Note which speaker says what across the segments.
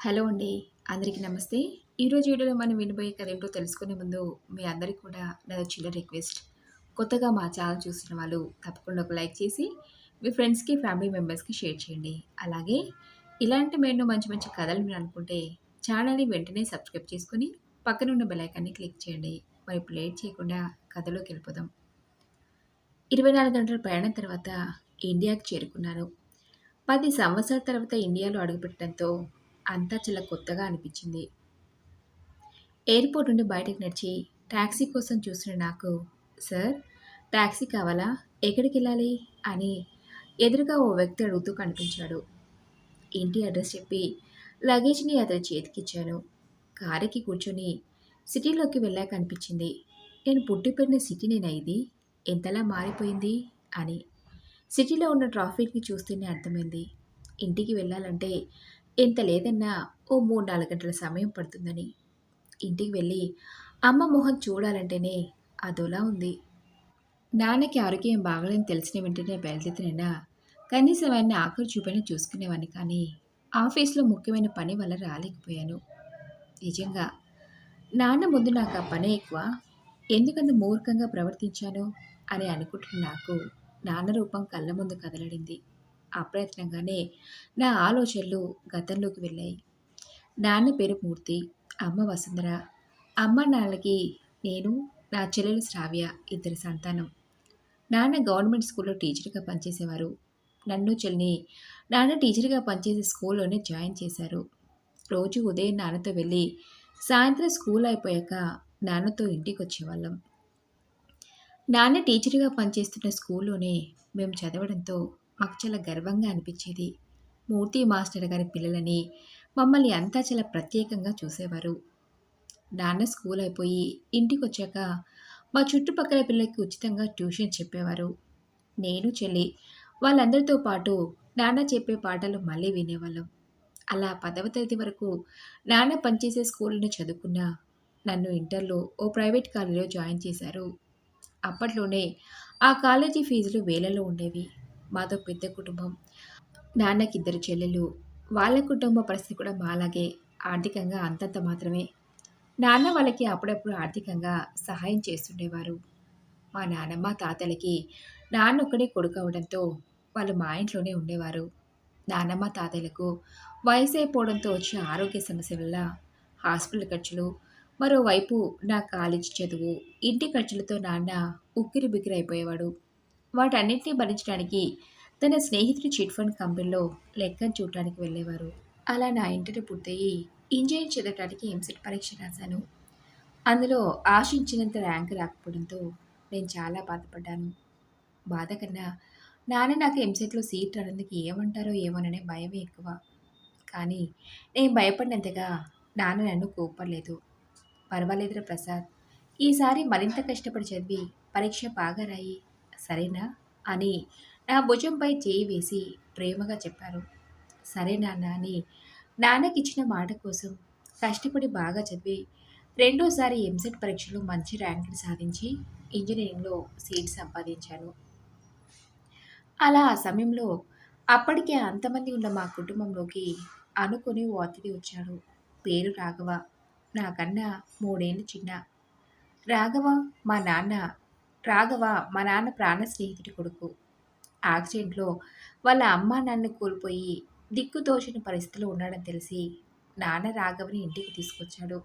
Speaker 1: Hello అండి. అందరికీ నమస్తే. ఈరోజు వీడియోలో మనం వినబోయే కథ ఏంటో తెలుసుకునే ముందు మీ అందరికీ కూడా నాది చిన్న రిక్వెస్ట్. కొత్తగా మా ఛానల్ చూసిన వాళ్ళు తప్పకుండా ఒక లైక్ చేసి మీ ఫ్రెండ్స్కి ఫ్యామిలీ మెంబర్స్కి షేర్ చేయండి. అలాగే ఇలాంటి మేము మంచి మంచి కథలు మీరు అనుకుంటే ఛానల్ని వెంటనే సబ్స్క్రైబ్ చేసుకుని పక్కన ఉన్న బెలైకాన్ని క్లిక్ చేయండి. మరి లేట్ చేయకుండా కథలోకి వెళ్ళిపోదాం. ఇరవై నాలుగు గంటల ప్రయాణం తర్వాత ఇండియాకి చేరుకున్నాను పది సంవత్సరాల తర్వాత ఇండియాలో అడుగుపెట్టడంతో అంతా చాలా కొత్తగా అనిపించింది. ఎయిర్పోర్ట్ నుండి బయటకు నడిచి ట్యాక్సీ కోసం చూసిన నాకు సార్ ట్యాక్సీ కావాలా? ఎక్కడికి వెళ్ళాలి? అని ఎదురుగా ఓ వ్యక్తి అడుగుతూ కనిపించాడు. ఇంటి అడ్రస్ చెప్పి లగేజ్ని అతని చేతికిచ్చాను. కారుకి కూర్చొని సిటీలోకి వెళ్ళాక అనిపించింది నేను పుట్టి పెట్టిన సిటీ నేను ఇది? ఎంతలా మారిపోయింది? అని. సిటీలో ఉన్న ట్రాఫిక్ని చూస్తేనే అర్థమైంది ఇంటికి వెళ్ళాలంటే ఎంత లేదన్నా ఓ మూడు నాలుగు గంటల సమయం పడుతుందని. ఇంటికి వెళ్ళి అమ్మ మొహం చూడాలంటేనే అదోలా ఉంది. నాన్నకి ఆరోగ్యం బాగలేని తెలిసిన వెంటనే బయలుదేరినైనా కనీసం ఆయన ఆఖరి చూపైనా చూసుకునేవాడిని కానీ ఆఫీస్లో ముఖ్యమైన పని వల్ల రాలేకపోయాను. నిజంగా నాన్న ముందు నాకు ఆ పనే ఎక్కువ. ఎందుకంత మూర్ఖంగా ప్రవర్తించాను అని అనుకుంటున్న నాకు నాన్న రూపం కళ్ళ ముందు కదలడింది. అప్రయత్నంగానే నా ఆలోచనలు గతంలోకి వెళ్ళాయి. నాన్న పేరు మూర్తి అమ్మ వసుంధర. అమ్మ నాన్నకి నేను నా చెల్లెలు శ్రావ్య ఇద్దరి సంతానం. నాన్న గవర్నమెంట్ స్కూల్లో టీచర్గా పనిచేసేవారు. నన్ను చెల్లిని నాన్న టీచర్గా పనిచేసే స్కూల్లోనే జాయిన్ చేశారు. రోజు ఉదయం నాన్నతో వెళ్ళి సాయంత్రం స్కూల్ అయిపోయాక నాన్నతో ఇంటికి వచ్చేవాళ్ళం నాన్న టీచర్గా పనిచేస్తున్న స్కూల్లోనే మేము చదవడంతో మాకు చాలా గర్వంగా అనిపించేది. మూర్తి మాస్టర్ గారి పిల్లలని మమ్మల్ని అంతా చాలా ప్రత్యేకంగా చూసేవారు. నాన్న స్కూల్ అయిపోయి ఇంటికి వచ్చాక మా చుట్టుపక్కల పిల్లలకి ఉచితంగా ట్యూషన్ చెప్పేవారు. నేను చెల్లి వాళ్ళందరితో పాటు నాన్న చెప్పే పాటలు మళ్ళీ వినేవాళ్ళం. అలా పదవ తరగతి వరకు నాన్న పనిచేసే స్కూల్ని చదువుకున్న నన్ను ఇంటర్లో ఓ ప్రైవేట్ కాలేజీలో జాయిన్ చేశారు. అప్పట్లోనే ఆ కాలేజీ ఫీజులు వేలలో ఉండేవి. మాతో పెద్ద కుటుంబం నాన్నకి ఇద్దరు చెల్లెలు. వాళ్ళ కుటుంబ పరిస్థితి కూడా మాలాగే ఆర్థికంగా అంతంత మాత్రమే. నాన్న వాళ్ళకి అప్పుడప్పుడు ఆర్థికంగా సహాయం చేస్తుండేవారు. మా నాన్నమ్మ తాతలకి నాన్న ఒక్కడే కొడుకు అవడంతో వాళ్ళు మా ఇంట్లోనే ఉండేవారు. నాన్నమ్మ తాతయ్యలకు వయసు అయిపోవడంతో వచ్చే ఆరోగ్య సమస్య వల్ల హాస్పిటల్ ఖర్చులు మరోవైపు నా కాలేజీ చదువు ఇంటి ఖర్చులతో నాన్న ఉక్కిరి బిక్కిరి అయిపోయేవాడు. వాటన్నింటినీ భరించడానికి తన స్నేహితుడి చిట్ ఫండ్ కంపెనీలో లెక్కను చూడటానికి వెళ్ళేవారు. అలా నా ఇంటర్ పూర్తయి ఇంజనీరింగ్ చదవడానికి ఎంసెట్ పరీక్ష రాశాను. అందులో ఆశించినంత ర్యాంక్ రాకపోవడంతో నేను చాలా బాధపడ్డాను. బాధ కన్నా నాన్న నాకు ఎంసెట్లో సీట్ రానందుకు ఏమంటారో ఏమోననే భయమే ఎక్కువ. కానీ నేను భయపడినంతగా నాన్న నన్ను కోపడలేదు పర్వాలేదురా ప్రసాద్. ఈసారి మరింత కష్టపడి చదివి పరీక్ష బాగా రాయి. సరేనా? అని నా భుజంపై చేయి వేసి ప్రేమగా చెప్పారు. సరే నాన్న అని నాన్నకిచ్చిన మాట కోసం కష్టపడి బాగా చదివి రెండోసారి ఎంసెట్ పరీక్షలో మంచి ర్యాంకులు సాధించి ఇంజనీరింగ్లో సీట్ సంపాదించాను. అలా ఆ సమయంలో అప్పటికే అంతమంది ఉన్న మా కుటుంబంలోకి అనుకుని ఓ అతిథి వచ్చాడు. పేరు రాఘవ. నాకన్నా మూడేళ్ళు చిన్న. రాఘవ మా నాన్న రాఘవ మా నాన్న ప్రాణ స్నేహితుడి కొడుకు. యాక్సిడెంట్లో వాళ్ళ అమ్మ నాన్న కోల్పోయి దిక్కుతోచిన పరిస్థితిలో ఉన్నాడని తెలిసి నాన్న రాఘవని ఇంటికి తీసుకొచ్చాడు.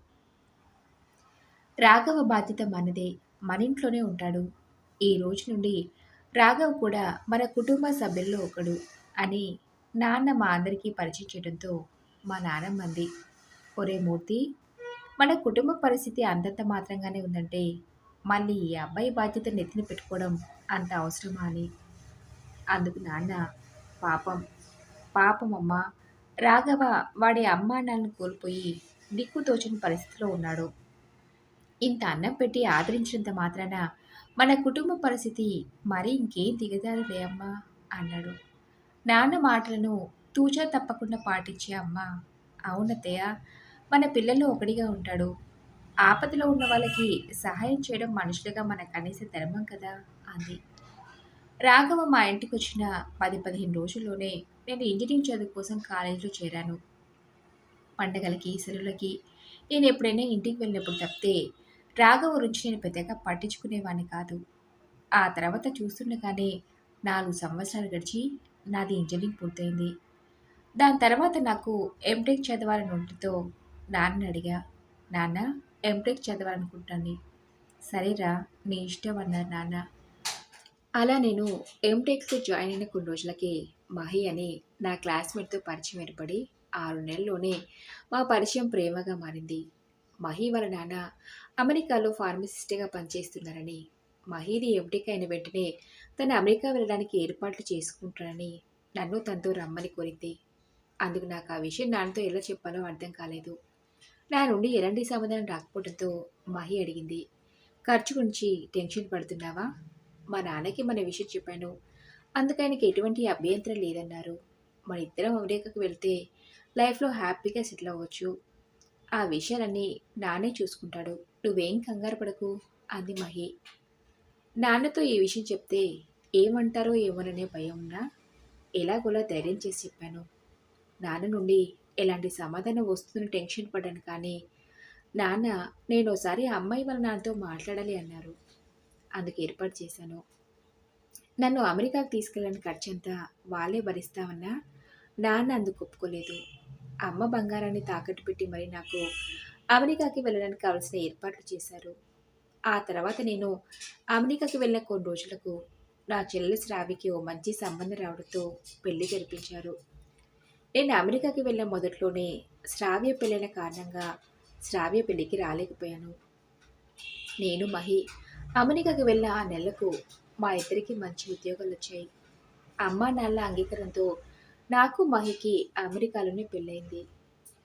Speaker 1: రాఘవ బాధ్యత మనదే మన ఇంట్లోనే ఉంటాడు. ఈ రోజు నుండి రాఘవ్ కూడా మన కుటుంబ సభ్యుల్లో ఒకడు అని నాన్న మా అందరికీ పరిచయం చేయడంతో మా నాన్నమ్మ అంది ఒరే మూర్తి మన కుటుంబ పరిస్థితి అంతంత మాత్రంగానే ఉందంటే మళ్ళీ ఈ అబ్బాయి బాధ్యత నెత్తిన పెట్టుకోవడం అంత అవసరమా అని? అందుకు నాన్న పాపం పాపం అమ్మ. రాఘవ వాడి అమ్మా నాన్న కోల్పోయి దిక్కు తోచని పరిస్థితిలో ఉన్నాడు. ఇంత అన్నం పెట్టి ఆదరించినంత మాత్రాన మన కుటుంబ పరిస్థితి మరీ ఇంకేం దిగజారులే అమ్మా అన్నాడు. నాన్న మాటలను తూచా తప్పకుండా పాటించే అమ్మ అవునతయ్య మన పిల్లలు ఒకడిగా ఉంటాడు. ఆపదలో ఉన్న వాళ్ళకి సహాయం చేయడం మనుషులుగా మన కనీస ధర్మం కదా అంది. రాఘవ మా ఇంటికి వచ్చిన పది పదిహేను రోజుల్లోనే నేను ఇంజనీరింగ్ చదువు కోసం కాలేజీలో చేరాను. పండగలకి సెలవులకి నేను ఎప్పుడైనా ఇంటికి వెళ్ళినప్పుడు తప్పితే రాఘవ గురించి నేను పెద్దగా పట్టించుకునేవాడిని కాదు. ఆ తర్వాత చూస్తుండగానే నాలుగు సంవత్సరాలు గడిచి నాది ఇంజనీరింగ్ పూర్తయింది. దాని తర్వాత నాకు ఎంటెక్ చదవాలని ఉండటంతో నాన్న అడిగా. నాన్న ఎంటెక్ చదవాలనుకుంటాను సరేరా నీ ఇష్టం అన్నారు నాన్న. అలా నేను ఎంటెక్కి జాయిన్ అయిన కొన్ని రోజులకి మహి అని నా క్లాస్మేట్తో పరిచయం ఏర్పడి ఆరు నెలల్లోనే మా పరిచయం ప్రేమగా మారింది. మహి వాళ్ళ నాన్న అమెరికాలో ఫార్మసిస్ట్గా పనిచేస్తున్నారని మహీది ఎంటెక్ అయిన వెంటనే తను అమెరికా వెళ్ళడానికి ఏర్పాట్లు చేసుకుంటానని నన్ను తనతో రమ్మని కోరింది. అందుకు నాకు ఆ విషయం నాన్నతో ఎలా చెప్పాలో అర్థం కాలేదు. నా నుండి ఎలాంటి సమాధానం రాకపోవడంతో మహి అడిగింది. ఖర్చు గురించి టెన్షన్ పడుతున్నావా? మా నాన్నకి మన విషయం చెప్పాను. అందుకు ఆయనకి ఎటువంటి అభ్యంతరం లేదన్నారు. మన ఇద్దరం అమెరికాకు వెళ్తే లైఫ్లో హ్యాపీగా సెటిల్ అవ్వచ్చు. ఆ విషయాలన్నీ నాన్నే చూసుకుంటాడు. నువ్వేం కంగారు పడకు అంది మహి. నాన్నతో ఈ విషయం చెప్తే ఏమంటారో ఏమోననే భయం ఉన్నా ఎలాగోలా ధైర్యం చేసి చెప్పాను. నాన్న నుండి ఎలాంటి సమాధానం వస్తుందని టెన్షన్ పడ్డాను కానీ నాన్న నేను ఒకసారి అమ్మాయి వాళ్ళ నాన్నతో మాట్లాడాలి అన్నారు. అందుకు ఏర్పాటు చేశాను. నన్ను అమెరికాకు తీసుకెళ్ళని ఖర్చంతా వాళ్ళే భరిస్తామన్నా నాన్న అందుకు ఒప్పుకోలేదు. అమ్మ బంగారాన్ని తాకట్టు పెట్టి మరి నాకు అమెరికాకి వెళ్ళడానికి కావలసిన ఏర్పాట్లు చేశారు. ఆ తర్వాత నేను అమెరికాకి వెళ్ళిన కొన్ని రోజులకు నా చెల్లెలు శ్రావికి ఓ మంచి సంబంధం రావడంతో పెళ్ళి జరిపించారు. నేను అమెరికాకి వెళ్ళిన మొదట్లోనే శ్రావ్య పెళ్ళైన కారణంగా శ్రావ్య పెళ్ళికి రాలేకపోయాను. నేను మహి అమెరికాకి వెళ్ళిన ఆ నెలకు మా ఇద్దరికి మంచి ఉద్యోగాలు వచ్చాయి. అమ్మ నాన్న అంగీకారంతో నాకు మహికి అమెరికాలోనే పెళ్ళైంది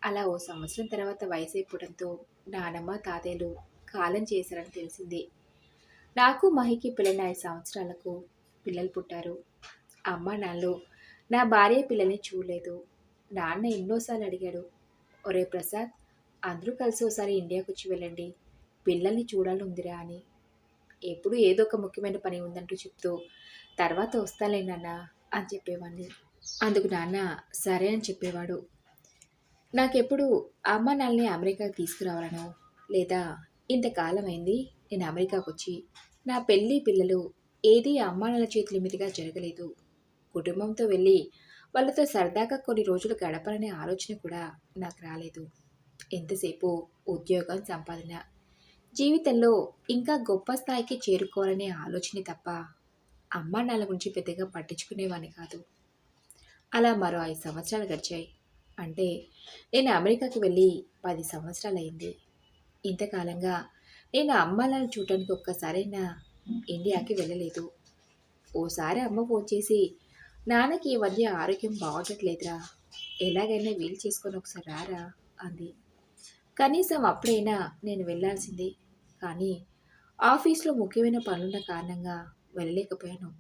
Speaker 1: అలా ఓ సంవత్సరం తర్వాత వయసు అయిపోవడంతో నానమ్మ తాతయ్యలు కాలం చేశారని తెలిసింది. నాకు మహికి పెళ్ళైన ఐదు సంవత్సరాలకు పిల్లలు పుట్టారు. అమ్మ నాన్నలు నా భార్య పిల్లల్ని చూడలేదు. నాన్న ఎన్నోసార్లు అడిగాడు ఒరే ప్రసాద్ అందరూ కలిసి ఒకసారి ఇండియాకు వచ్చి వెళ్ళండి. పిల్లల్ని చూడాలని ఉందిరా అని. ఎప్పుడు ఏదో ఒక ముఖ్యమైన పని ఉందంటూ చెప్తూ తర్వాత వస్తాలే నాన్న అని చెప్పేవాడిని. అందుకు నాన్న సరే అని చెప్పేవాడు. నాకెప్పుడు అమ్మ నాన్నని అమెరికాకి తీసుకురావాలనో లేదా ఇంతకాలం అయింది నేను అమెరికాకు వచ్చి నా పెళ్ళి పిల్లలు ఏదీ అమ్మ చేతుల మీదుగా జరగలేదు. కుటుంబంతో వెళ్ళి వాళ్ళతో సరదాగా కొన్ని రోజులు గడపాలనే ఆలోచన కూడా నాకు రాలేదు. ఎంతసేపు ఉద్యోగం సంపాదన జీవితంలో ఇంకా గొప్ప స్థాయికి చేరుకోవాలనే ఆలోచనే తప్ప అమ్మా నాన్న గురించి పెద్దగా పట్టించుకునేవాడిని కాదు. అలా మరో ఐదు సంవత్సరాలు గడిచాయి. అంటే నేను అమెరికాకి వెళ్ళి పది సంవత్సరాలు అయింది ఇంతకాలంగా నేను అమ్మ నాన్న చూడటానికి ఒక్కసారైనా ఇండియాకి వెళ్ళలేదు. ఓసారి అమ్మ ఫోన్ చేసి నాన్నకి ఈ మధ్య ఆరోగ్యం బాగోట్లేదురా. ఎలాగైనా వీలు చేసుకొని ఒకసారి రారా? అంది. కనీసం అప్పుడైనా నేను వెళ్ళాల్సింది. కానీ ఆఫీస్లో ముఖ్యమైన పనులున్న కారణంగా వెళ్ళలేకపోయాను.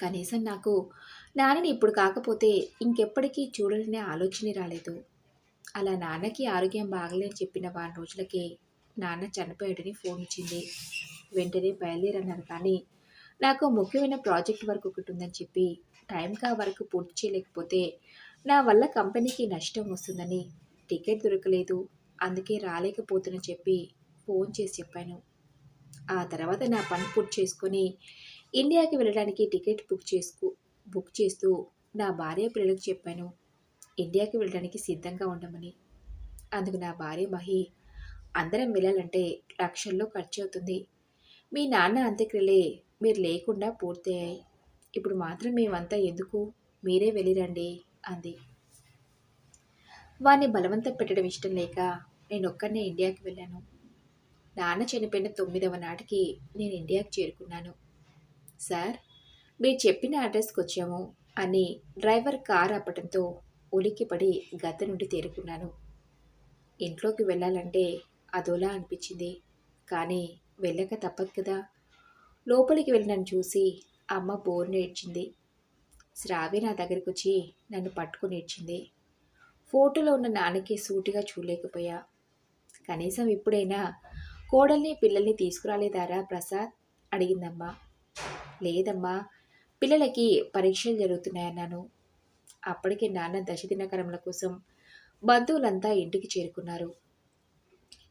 Speaker 1: కనీసం నాకు నాన్నని ఇప్పుడు కాకపోతే ఇంకెప్పటికీ చూడాలనే ఆలోచనే రాలేదు. అలా నాన్నకి ఆరోగ్యం బాగలేని చెప్పిన వారం రోజులకే నాన్న చనిపోయాడని ఫోన్ ఇచ్చింది. వెంటనే బయలుదేరన్నారు కానీ నాకు ముఖ్యమైన ప్రాజెక్ట్ వర్క్ ఒకటి ఉందని చెప్పి టైంకా వరకు పూర్తి చేయలేకపోతే నా వల్ల కంపెనీకి నష్టం వస్తుందని టికెట్ దొరకలేదు. అందుకే రాలేకపోతున్నా చెప్పి ఫోన్ చేసి చెప్పాను. ఆ తర్వాత నా పని పూర్తి చేసుకొని ఇండియాకి వెళ్ళడానికి టికెట్ బుక్ చేసుకు బుక్ చేస్తూ నా భార్య పిల్లలకు చెప్పాను ఇండియాకి వెళ్ళడానికి సిద్ధంగా ఉండమని. అందుకు నా భార్య మహి అందరం వెళ్ళాలంటే లక్షల్లో ఖర్చు అవుతుంది మీ నాన్న అంత్యక్రియలే మీరు లేకుండా పూర్తయ్యాయి. ఇప్పుడు మాత్రం మేమంతా ఎందుకు? మీరే వెళ్ళిరండి అంది. వాడిని బలవంతం పెట్టడం ఇష్టం లేక నేను ఒక్కనే ఇండియాకి వెళ్ళాను. నాన్న చనిపోయిన తొమ్మిదవ నాటికి నేను ఇండియాకి చేరుకున్నాను. సార్ మీరు చెప్పిన అడ్రస్కి వచ్చాము అని డ్రైవర్ కార్ ఆపటంతో ఉలిక్కిపడి గత నుండి తేరుకున్నాను. ఇంట్లోకి వెళ్ళాలంటే అదోలా అనిపించింది. కానీ వెళ్ళక తప్పదు కదా. లోపలికి వెళ్ళి చూసి అమ్మ బోర్ నేర్చింది. శ్రావి నా దగ్గరికి వచ్చి నన్ను పట్టుకుని నేర్చింది. ఫోటోలో ఉన్న నాన్నకి సూటిగా చూడలేకపోయా. కనీసం ఇప్పుడైనా కోడల్ని పిల్లల్ని తీసుకురాలేదారా ప్రసాద్? అడిగిందమ్మా. లేదమ్మా పిల్లలకి పరీక్షలు జరుగుతున్నాయన్నాను. అప్పటికే నాన్న దశదినకరముల కోసం బంధువులంతా ఇంటికి చేరుకున్నారు.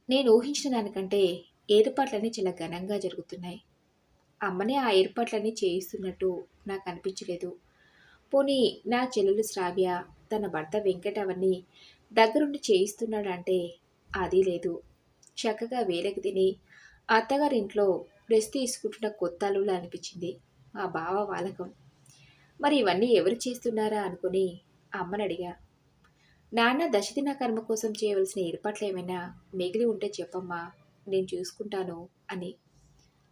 Speaker 1: నేను ఊహించిన దానికంటే ఏర్పాట్లన్నీ చాలా ఘనంగా జరుగుతున్నాయి. అమ్మనే ఆ ఏర్పాట్లన్నీ చేయిస్తున్నట్టు నాకు అనిపించలేదు. పోనీ నా చెల్లెలు శ్రావ్య తన భర్త వెంకట అవన్నీ దగ్గరుండి చేయిస్తున్నాడంటే అది లేదు. చక్కగా వేలకు తిని అత్తగారింట్లో రెస్ట్ తీసుకుంటున్న కొత్త అల్లులా అనిపించింది. మా బావ వాలకం. మరి ఇవన్నీ ఎవరు చేస్తున్నారా అనుకుని అమ్మని అడిగా. నాన్న దశదిన కర్మ కోసం చేయవలసిన ఏర్పాట్లు ఏమైనా మిగిలి ఉంటే చెప్పమ్మా నేను చూసుకుంటాను అని.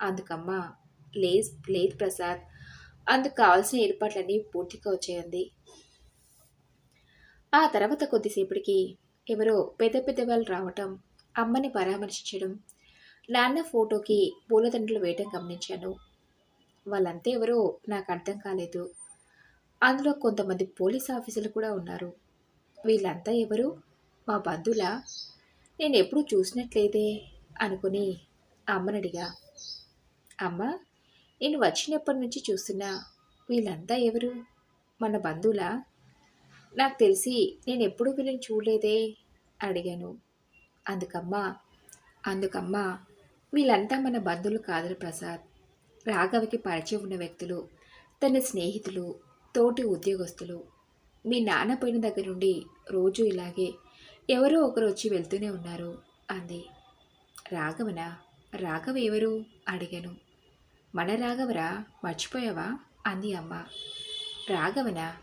Speaker 1: అందుకమ్మ లేజ్ లేదు ప్రసాద్. అందుకు కావాల్సిన ఏర్పాట్లన్నీ పూర్తిగా వచ్చేయండి. ఆ తర్వాత కొద్దిసేపటికి ఎవరో పెద్ద పెద్ద వాళ్ళు రావటం అమ్మని పరామర్శించడం నాన్న ఫోటోకి పూలదండలు వేయటం గమనించాను. వాళ్ళంతా ఎవరో నాకు అర్థం కాలేదు. అందులో కొంతమంది పోలీస్ ఆఫీసులు కూడా ఉన్నారు. వీళ్ళంతా ఎవరు? మా బంధువులా? నేను ఎప్పుడూ చూసినట్లేదే అనుకుని అమ్మనడిగా అమ్మ నేను వచ్చినప్పటి నుంచి చూస్తున్నా వీళ్ళంతా ఎవరు? మన బంధువులా? నాకు తెలిసి నేను ఎప్పుడూ వీళ్ళని చూడలేదే? అడిగాను. అందుకమ్మా అందుకమ్మా వీళ్ళంతా మన బంధువులు కాదురు ప్రసాద్. రాఘవకి పరిచయం ఉన్న వ్యక్తులు తన స్నేహితులు తోటి ఉద్యోగస్తులు. మీ నాన్న పోయిన దగ్గర నుండి రోజు ఇలాగే ఎవరో ఒకరు వచ్చి వెళ్తూనే ఉన్నారు అంది. రాఘవనా? రాఘవ ఎవరు? అడిగాను. మన రాఘవరా మర్చిపోయావా? అంది అమ్మ. రాఘవనా?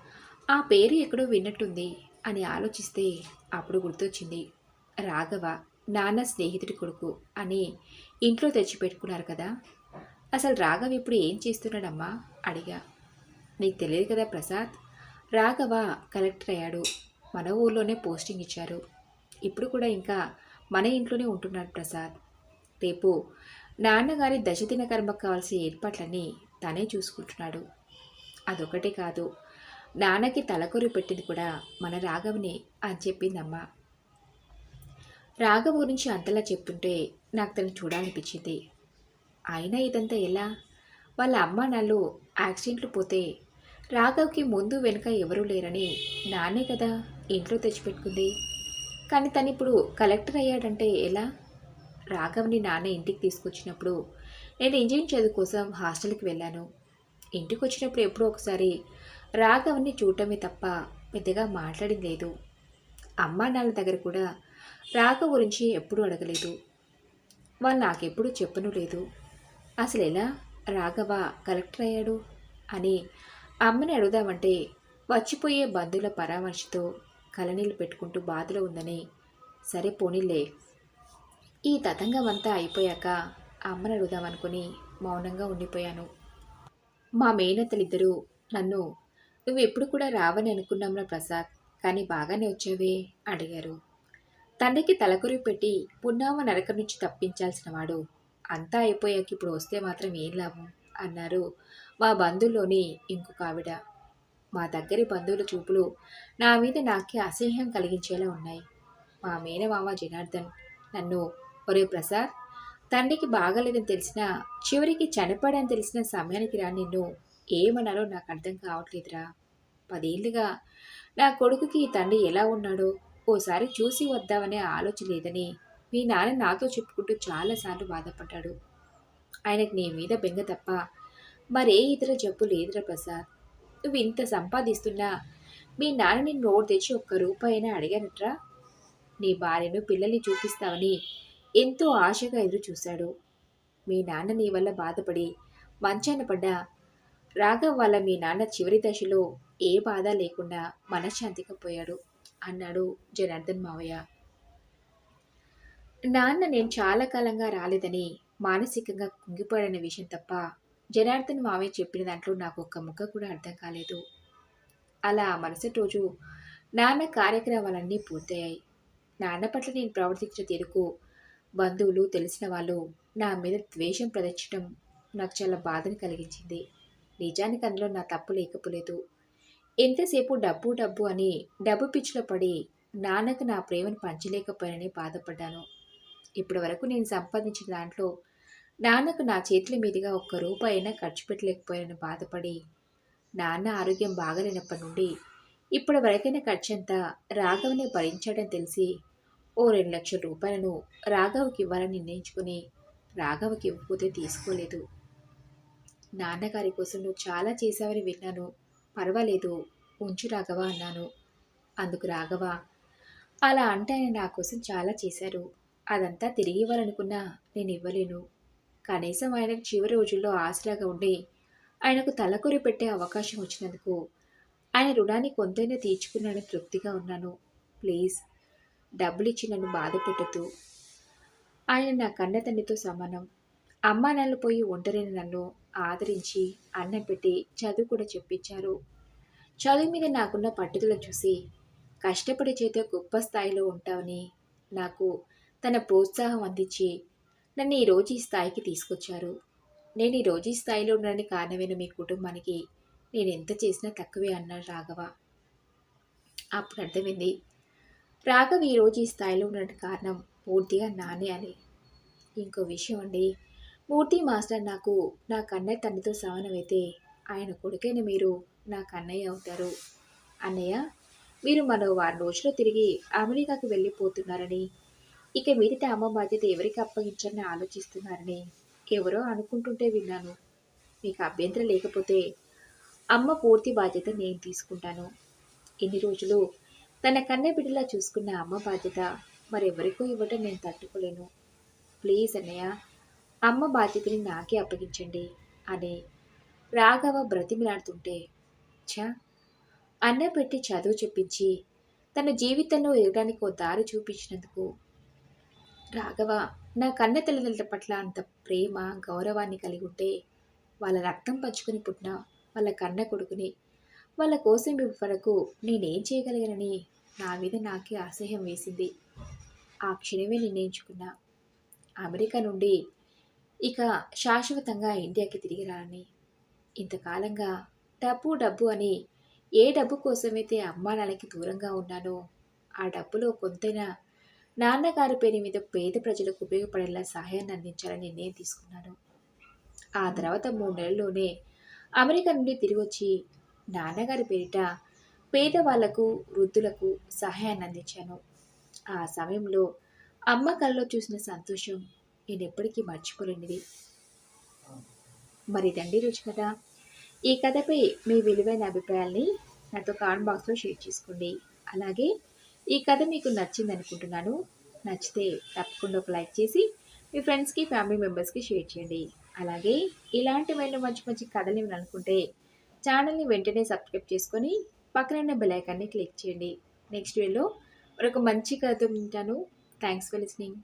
Speaker 1: ఆ పేరు ఎక్కడో విన్నట్టుంది అని ఆలోచిస్తే అప్పుడు గుర్తొచ్చింది. రాఘవ నాన్న స్నేహితుడి కొడుకు అని ఇంట్లో తెచ్చిపెట్టుకున్నారు కదా. అసలు రాఘవ్ ఇప్పుడు ఏం చేస్తున్నాడమ్మా? అడిగా. నీకు తెలియదు కదా ప్రసాద్? రాఘవ కలెక్టర్ అయ్యాడు. మన ఊర్లోనే పోస్టింగ్ ఇచ్చారు. ఇప్పుడు కూడా ఇంకా మన ఇంట్లోనే ఉంటున్నాడు ప్రసాద్. రేపు నాన్నగారి దశదిన కర్మకు కావాల్సిన ఏర్పాట్లన్నీ తనే చూసుకుంటున్నాడు. అదొకటే కాదు నాన్నకి తలకొరి పెట్టింది కూడా మన రాఘవనే అని చెప్పిందమ్మ. రాఘవ గురించి అంతలా చెప్తుంటే నాకు తను చూడాలనిపించింది. అయినా ఇదంతా ఎలా? వాళ్ళ అమ్మ నాళ్ళు యాక్సిడెంట్లు పోతే రాఘవ్కి ముందు వెనుక ఎవరూ లేరని నానే కదా ఇంట్లో తెచ్చిపెట్టుకుంది. కానీ తను ఇప్పుడు కలెక్టర్ అయ్యాడంటే ఎలా? రాఘవ్ని నాన్న ఇంటికి తీసుకొచ్చినప్పుడు నేను ఇంజనీరింగ్ చదువు కోసం హాస్టల్కి వెళ్ళాను. ఇంటికి వచ్చినప్పుడు ఎప్పుడో ఒకసారి రాఘవ్ని చూడటమే తప్ప పెద్దగా మాట్లాడింది లేదు. అమ్మా నాన్న దగ్గర కూడా రాఘవ్ గురించి ఎప్పుడూ అడగలేదు. వాళ్ళు నాకెప్పుడు చెప్పను లేదు. అసలు ఎలా రాఘవ కలెక్టర్ అయ్యాడు అని అమ్మని అడుగుదామంటే వచ్చిపోయే బంధువుల పరామర్శతో కలనీళ్ళు పెట్టుకుంటూ బాధలో ఉందని సరే పోనీలే ఈ తతంగం అంతా అయిపోయాక అమ్మని అడుగుదామనుకుని మౌనంగా ఉండిపోయాను. మా మేనత్తలిద్దరూ నన్ను నువ్వు ఎప్పుడు కూడా రావని అనుకున్నాంరా ప్రసాద్ కానీ బాగానే వచ్చావే అడిగారు. తండ్రికి తలకొరి పెట్టి పున్నామ నరకం నుంచి తప్పించాల్సిన వాడు అంతా అయిపోయాక ఇప్పుడు వస్తే మాత్రం ఏం లాభం? అన్నారు మా బంధువుల్లోని ఇంకొక ఆవిడ. మా దగ్గరి బంధువుల చూపులు నా మీద నాకే అసహ్యం కలిగించేలా ఉన్నాయి. మా మేనమామ జనార్దన్ నన్ను ఒరే ప్రసాద్ తండ్రికి బాగలేదని తెలిసినా చివరికి చనిపోయాడని తెలిసిన సమయానికి రా నిన్ను. ఏమన్నారో నాకు అర్థం కావట్లేదురా. పదేళ్ళుగా నా కొడుకుకి ఈ తండ్రి ఎలా ఉన్నాడో ఓసారి చూసి వద్దామనే ఆలోచన లేదని మీ నాన్న నాతో చెప్పుకుంటూ చాలాసార్లు బాధపడ్డాడు. ఆయనకు నీ మీద బెంగ తప్ప మరే ఇతర జబ్బు లేదురా ప్రసాద్. నువ్వు ఇంత సంపాదిస్తున్నా మీ నాన్న నిన్ను నోటు తెచ్చి ఒక్క రూపాయినా అడిగానట్రా? నీ భార్యను పిల్లల్ని చూపిస్తావని ఎంతో ఆశగా ఎదురు చూశాడు మీ నాన్న నీ వల్ల బాధపడి మంచాన పడ్డా రాఘవ్ వాళ్ళ మీ నాన్న చివరి దశలో ఏ బాధ లేకుండా మనశ్శాంతిగా పోయాడు అన్నాడు జనార్దన్ మావయ్య. నాన్న నేను చాలా కాలంగా రాలేదని మానసికంగా కుంగిపోయాడన్న విషయం తప్ప జనార్దన్ మావయ్య చెప్పిన దాంట్లో నాకు ఒక్క ముక్క కూడా అర్థం కాలేదు. అలా మరుసటి రోజు నాన్న కార్యక్రమాలన్నీ పూర్తయ్యాయి. నాన్న పట్ల నేను ప్రవర్తించిన తీరుకు బంధువులు తెలిసిన వాళ్ళు నా మీద ద్వేషం ప్రదర్శించడం నాకు చాలా బాధను కలిగించింది. నిజానికి అందులో నా తప్పు లేకపోలేదు. ఎంతసేపు డబ్బు డబ్బు అని డబ్బు పిచ్చిలో పడి నాన్నకు నా ప్రేమను పంచలేకపోయానని బాధపడ్డాను. ఇప్పటి వరకు నేను సంపాదించిన దాంట్లో నాన్నకు నా చేతుల మీదుగా ఒక్క రూపాయి అయినా ఖర్చు పెట్టలేకపోయానని బాధపడి నాన్న ఆరోగ్యం బాగలేనప్పటి నుండి ఇప్పటి వరకైనా ఖర్చంతా రాఘవనే భరించాడని తెలిసి ఓ రెండు లక్షల రూపాయలను రాఘవకి ఇవ్వాలని నిర్ణయించుకుని రాఘవకి ఇవ్వకపోతే తీసుకోలేదు. నాన్నగారి కోసం నువ్వు చాలా చేశావని విన్నాను. పర్వాలేదు ఉంచు రాఘవ అన్నాను. అందుకు రాఘవ అలా అంటే ఆయన నా కోసం చాలా చేశారు. అదంతా తిరిగి ఇవ్వాలనుకున్నా నేను ఇవ్వలేను. కనీసం ఆయనకు చివరి రోజుల్లో ఆసరాగా ఉండి ఆయనకు తలకొరి పెట్టే అవకాశం వచ్చినందుకు ఆయన రుణాన్ని కొంతైనా తీర్చుకున్నానని తృప్తిగా ఉన్నాను. ప్లీజ్ డబ్బులు ఇచ్చి నన్ను బాధ పెట్టదు ఆయన నా కన్న తండ్రితో సమానం. అమ్మ నన్ను పోయి ఒంటరిని నన్ను ఆదరించి అన్నం పెట్టి చదువు కూడా చెప్పించారు. చదువు మీద నాకున్న పట్టుదల చూసి కష్టపడి చేత గొప్ప స్థాయిలో ఉంటావని నాకు తన ప్రోత్సాహం అందించి నన్ను ఈరోజు ఈ స్థాయికి తీసుకొచ్చారు. నేను ఈరోజు ఈ స్థాయిలో ఉండడానికి కారణమైన మీ కుటుంబానికి నేను ఎంత చేసినా తక్కువే అన్నాడు రాఘవ. అప్పుడు అర్థమైంది రాఘవ్ ఈరోజు ఈ స్థాయిలో ఉండడానికి కారణం పూర్తిగా నానే అని. ఇంకో విషయం అండి. మూర్తి మాస్టర్ నాకు నా కన్నయ్య తండ్రితో సమానమైతే ఆయన కొడుకైన మీరు నా కన్నయ్య అవుతారు. అన్నయ్య మీరు మరో వారం రోజుల్లో తిరిగి అమెరికాకు వెళ్ళిపోతున్నారని ఇక మీదట అమ్మ బాధ్యత ఎవరికి అప్పగించాలని ఆలోచిస్తున్నారని ఎవరో అనుకుంటుంటే విన్నాను. మీకు అభ్యంతరం లేకపోతే అమ్మ పూర్తి బాధ్యత నేను తీసుకుంటాను. ఇన్ని రోజులు తన కన్నె బిడ్డలా చూసుకున్న అమ్మ బాధ్యత మరెవరికో ఇవ్వటం నేను తట్టుకోలేను. ప్లీజ్ అన్నయ్య అమ్మ బాధ్యతని నాకే అప్పగించండి అని రాఘవ బ్రతిమిలాడుతుంటే ఛ! అన్న పెట్టి చదువు చెప్పించి తన జీవితంలో ఎదగడానికి ఓ దారి చూపించినందుకు రాఘవ నా కన్న తల్లిదండ్రుల పట్ల అంత ప్రేమ గౌరవాన్ని కలిగి ఉంటే వాళ్ళ రక్తం పంచుకుని పుట్టిన వాళ్ళ కన్న కొడుకుని వాళ్ళ కోసం వరకు నేనేం చేయగలిగానని నా మీద నాకే అసహ్యం వేసింది. ఆ క్షణమే నిర్ణయించుకున్నా. అమెరికా నుండి ఇక శాశ్వతంగా ఇండియాకి తిరిగి రాని ఇంతకాలంగా డబ్బు డబ్బు అని ఏ డబ్బు కోసమైతే అమ్మా నాన్నకి దూరంగా ఉన్నానో ఆ డబ్బులో కొంతైనా నాన్నగారి పేరు మీద పేద ప్రజలకు ఉపయోగపడేలా సహాయాన్ని అందించాలని నిర్ణయం తీసుకున్నాను. ఆ తర్వాత మూడు నెలల్లోనే అమెరికా నుండి తిరిగి వచ్చి నాన్నగారి పేరిట పేదవాళ్ళకు వృద్ధులకు సహాయాన్ని అందించాను. ఆ సమయంలో అమ్మ కళ్ళలో చూసిన సంతోషం నేను ఎప్పటికీ మర్చిపోలేనిది. మరి రండి రుచి కదా ఈ కథపై మీ విలువైన అభిప్రాయాల్ని నాతో కామెంట్ బాక్స్లో షేర్ చేసుకోండి. అలాగే ఈ కథ మీకు నచ్చింది అనుకుంటున్నాను. నచ్చితే తప్పకుండా ఒక లైక్ చేసి మీ ఫ్రెండ్స్కి ఫ్యామిలీ మెంబర్స్కి షేర్ చేయండి. అలాగే ఇలాంటివైన మంచి మంచి కథలు అనుకుంటే ఛానల్ని వెంటనే సబ్స్క్రైబ్ చేసుకొని పక్కన బెలైకాన్ని క్లిక్ చేయండి. నెక్స్ట్ వీడియోలో మరొక మంచి కథతో ఉంటాను. Thanks for listening